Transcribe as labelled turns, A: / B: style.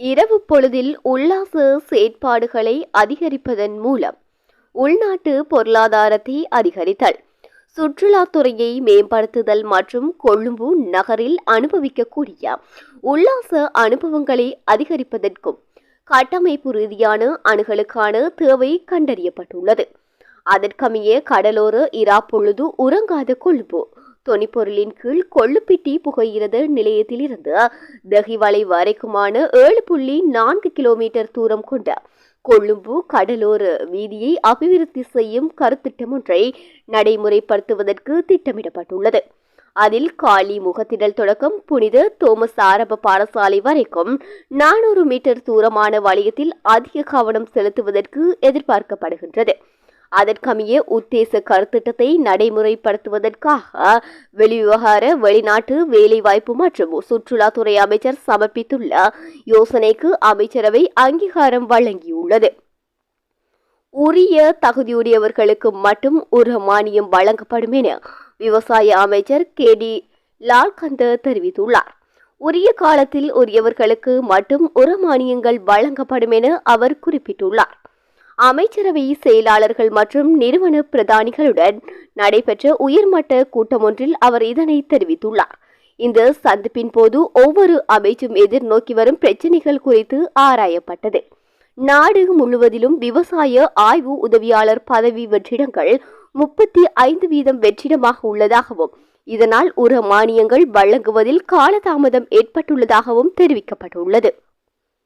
A: இரவு பொழுதில் உல்லாச செயற்பாடுகளை அதிகரிப்பதன் மூலம் உள்நாட்டு பொருளாதாரத்தை அதிகரித்தல் சுற்றுலாத்துறையை மேம்படுத்துதல் மற்றும் கொழும்பு நகரில் அனுபவிக்கக்கூடிய உல்லாச அனுபவங்களை அதிகரிப்பதற்கும் கட்டமைப்பு ரீதியான அணுகலுக்கான தேவை கண்டறியப்பட்டுள்ளது. அதற்கமைய கடலோர இரா பொழுது உறங்காத கொழும்பு தொனிப்பொருளின் கீழ் கொள்ளுப்பிட்டி புகையிரத நிலையத்திலிருந்து தகிவளை வரைக்குமான ஏழு புள்ளி நான்கு கிலோமீட்டர் தூரம் கொண்ட கொழும்பு கடலோர வீதியை அபிவிருத்தி செய்யும் கருத்திட்டம் ஒன்றை நடைமுறைப்படுத்துவதற்கு திட்டமிடப்பட்டுள்ளது. அதில் காலி முகத்திடல் தொடக்கம் புனித தோமஸ் ஆரம்ப பாடசாலை வரைக்கும் நானூறு மீட்டர் தூரமான வளையத்தில் அதிக கவனம் செலுத்துவதற்கு எதிர்பார்க்கப்படுகின்றது. அதற்கமைய உத்தேச கருத்திட்டத்தை நடைமுறைப்படுத்துவதற்காக வெளிவிவகார வெளிநாட்டு வேலைவாய்ப்பு மற்றும் சுற்றுலாத்துறை அமைச்சர் சமர்ப்பித்துள்ள யோசனைக்கு அமைச்சரவை அங்கீகாரம் வழங்கியுள்ளது. உரிய தகுதியுடையவர்களுக்கு மட்டும் ஒரு மானியம் வழங்கப்படும் என விவசாய அமைச்சர் கே டி லால்கந்த தெரிவித்துள்ளார். உரிய காலத்தில் உரியவர்களுக்கு மட்டும் உர மானியங்கள் வழங்கப்படும் என அவர் குறிப்பிட்டுள்ளார். அமைச்சரவை செயலாளர்கள் மற்றும் நிறுவன பிரதானிகளுடன் நடைபெற்ற உயர்மட்ட கூட்டம் ஒன்றில் அவர் இதனை தெரிவித்துள்ளார். இந்த சந்திப்பின் போது ஒவ்வொரு அமைச்சும் எதிர்நோக்கி வரும் பிரச்சினைகள் குறித்து ஆராயப்பட்டது. நாடு முழுவதிலும் விவசாய ஆய்வு உதவியாளர் பதவி வெற்றிடங்கள் முப்பத்தி ஐந்து வீதம் வெற்றிடமாக உள்ளதாகவும் இதனால் உர மானியங்கள் வழங்குவதில் காலதாமதம் ஏற்பட்டுள்ளதாகவும் தெரிவிக்கப்பட்டுள்ளது.